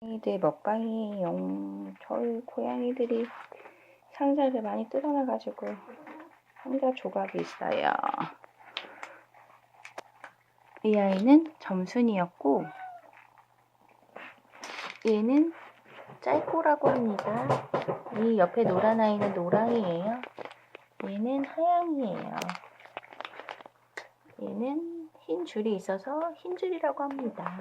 고양이들 먹방이에요. 저희 고양이들이 상자를 많이 뜯어놔가지고 상자 조각이 있어요. 이 아이는 점순이었고 얘는 짤꼬라고 합니다. 이 옆에 노란 아이는 노랑이에요. 얘는 하양이에요. 얘는 흰 줄이 있어서 흰 줄이라고 합니다.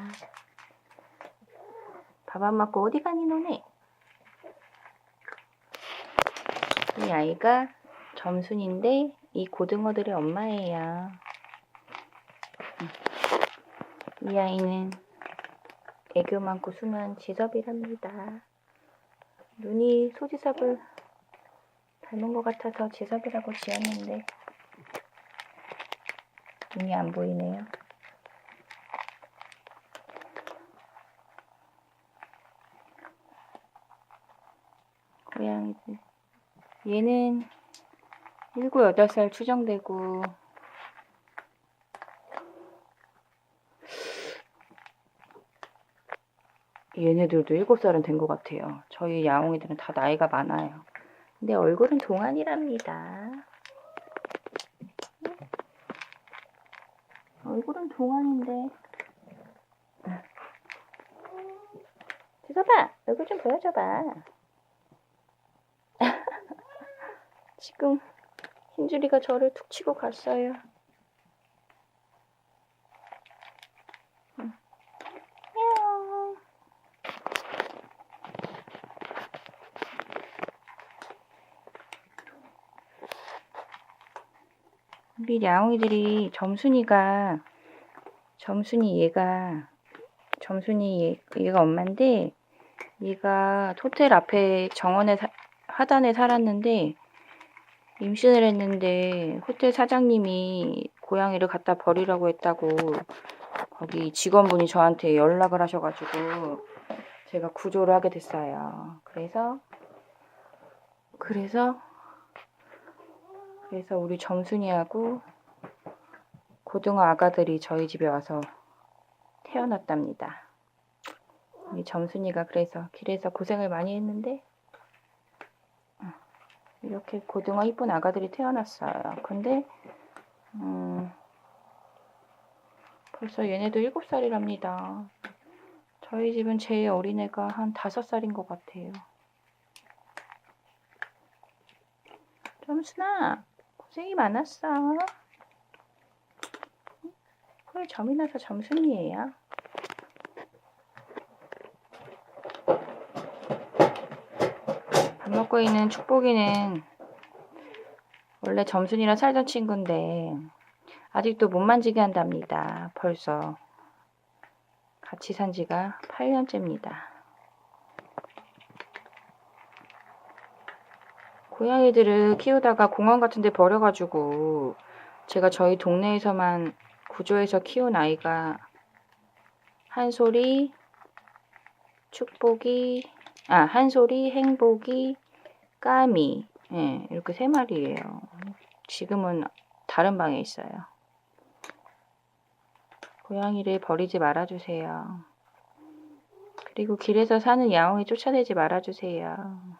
밥안 먹고 어디 가니 너네? 이 아이가 점순인데 이 고등어들의 엄마예요. 이 아이는 애교 많고 순한 지섭이랍니다. 눈이 소지섭을 닮은 것 같아서 지섭이라고 지었는데 눈이 안 보이네요. 고양이들. 얘는 7, 8살 추정되고 얘네들도 7살은 된 것 같아요. 저희 야옹이들은 다 나이가 많아요. 근데 얼굴은 동안이랍니다. 얼굴은 동안인데 지서봐 얼굴 좀 보여줘봐 지금 흰줄이가 저를 툭 치고 갔어요 응. 야옹. 우리 야옹이들이 점순이가 점순이 얘가 점순이 얘, 얘가 엄마인데 얘가 호텔 앞에 정원에 사- 하단에 살았는데 임신을 했는데 호텔 사장님이 고양이를 갖다 버리라고 했다고 거기 직원분이 저한테 연락을 하셔가지고 제가 구조를 하게 됐어요. 그래서 그래서 그래서 우리 점순이하고 고등어 아가들이 저희 집에 와서 태어났답니다. 우리 점순이가 그래서 길에서 고생을 많이 했는데 어, 이렇게 고등어 이쁜 아가들이 태어났어요. 근데 음, 벌써 얘네도 7살이랍니다. 저희 집은 제일 어린애가 한 5살인 것 같아요. 점순아 고생이 많았어. 헐 점이 나서 점순이에요. 밥 먹고 있는 축복이는 원래 점순이랑 살던 친구인데 아직도 못 만지게 한답니다. 벌써 같이 산 지가 8년째입니다. 고양이들을 키우다가 공원 같은 데 버려가지고 제가 저희 동네에서만 구조해서 키운 아이가 한솔이, 축복이, 아, 한솔이, 행복이, 까미, 예, 이렇게 세 마리예요. 지금은 다른 방에 있어요. 고양이를 버리지 말아주세요. 그리고 길에서 사는 야옹이 쫓아내지 말아주세요.